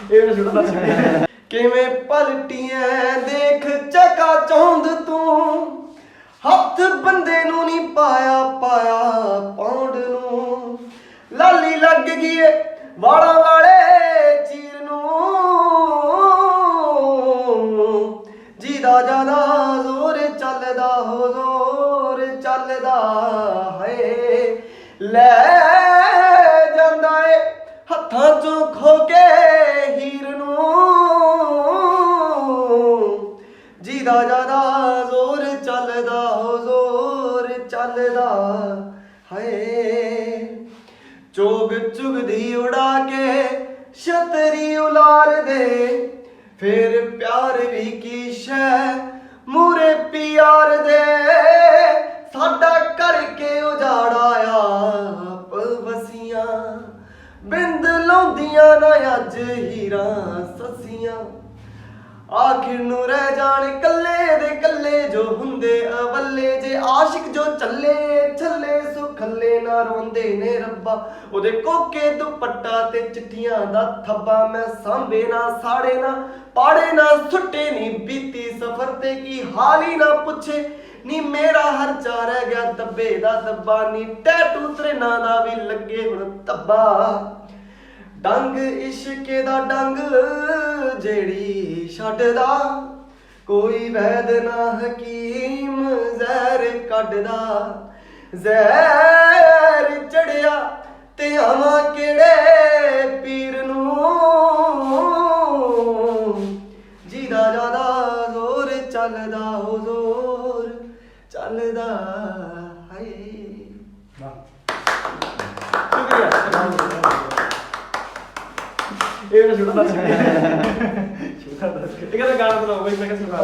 ਇਹ ਮੈਂ ਛੋਟਾ ਦੱਸ ਕਿਵੇਂ ਪਲਟੀਆਂ ਦੇਖ, ਚੱਕਾ ਚੌਂਦ ਤੂੰ। ਹੱਥ ਬੰਦੇ ਨੂੰ ਨਹੀਂ ਪਾਇਆ ਪਾਇਆ ਪੌਂਡ ਨੂੰ। ਲਾਲੀ ਲੱਗ ਗਈ ਏ ਵਾਲਾਂ ਵਾਲੇ ਚੀਰ ਨੂੰ। ਜਿਹਦਾ ਜ਼ਿਆਦਾ ਜ਼ੋਰ ਚੱਲਦਾ ਹੋ ਜ਼ੋਰ ਚੱਲਦਾ ਹੈ ਲੈ ਜਾਂਦਾ ਏ ਹੱਥਾਂ ਚੋਂ ਖੋ ਕੇ ਜਿਹਦਾ ਜ਼ਿਆਦਾ ਜ਼ੋਰ ਚੱਲਦਾ ਹੋ ਜ਼ੋਰ ਚੱਲਦਾ। ਹੈ ਚੋਗ ਚੁਗਦੀ ਉਡਾ ਕੇ ਛਤਰੀ ਉਲਾਰ ਦੇ। ਫਿਰ ਪਿਆਰ ਵੀ ਕੀ ਸ਼ੈ, ਮੂਰੇ ਪਿਆਰ ਦੇ। ਸਾਡਾ ਕਰਕੇ ਉਜਾੜਾ ਆਪ ਵਸੀਆਂ। ਬਿੰਦ ਲਾਉਂਦੀਆਂ ਨਾ ਅੱਜ ਹੀਰਾਂ ਸਸੀਆਂ। ਆਖਿਰ ਨੂੰ ਰਹਿ ਜਾਣ ਕੱਲੇ ਦੇ ਕੱਲੇ ਜੋ ਹੁੰਦੇ ਅਵੱਲੇ, ਜੇ ਆਸ਼ਿਕ ਜੋ ਚੱਲੇ ਛੱਲੇ ਸੋ ਨਾ ਰੋਂਦੇ ਨੇ ਰੱਬਾ। ਉਹਦੇ ਕੋਕੇ ਦੁਪੱਟਾ ਤੇ ਚਿੱਠੀਆਂ ਦਾ ਥੱਬਾ, ਮੈਂ ਸਾਂਭੇ ਨਾ, ਸਾੜੇ ਨਾ, ਪਾੜੇ ਨਾ, ਸੁੱਟੇ ਨਹੀਂ ਬੀਤੀ ਸਫਰ ਤੇ ਕੀ ਹਾਲ ਹੀ ਨਾ ਪੁੱਛੇ। ਨੀ ਮੇਰਾ ਹਰ ਚਾ ਰਹਿ ਗਿਆ ਦੱਬੇ ਦਾ ਦੱਬਾ, ਨੀ ਟੈਟੂ ਤ੍ਰਿਨਾ ਦਾ ਵੀ ਲੱਗੇ ਹੁਣ ਤੱਬਾ। ਡੰਗ ਇਸ਼ਕੇ ਦਾ ਡੰਗ ਜਿਹੜੀ ਛੱਡਦਾ, ਕੋਈ ਵੈਦ ਨਾ ਹਕੀਮ ਜ਼ਹਿਰ ਕੱਢਦਾ। ਜ਼ਹਿਰ ਚੜਿਆ ਤੇ ਆਵਾਂ ਕਿਹੜੇ ਪੀਰ ਨੂੰ? ਜਿਹਦਾ ਜ਼ਿਆਦਾ ਜ਼ੋਰ ਚੱਲਦਾ ਹੋ ਜ਼ੋਰ ਚੱਲਦਾ ਹੈ ਇਹ ਮੈਂ ਛੋਟਾ ਦੱਸ ਛੋਟਾ ਦੱਸ ਇਹ ਕਹਿੰਦਾ ਗਾਣਾ ਬਣਾਓ ਬਈ ਮੈਂ ਕਿਹਾ ਸੁਣਾ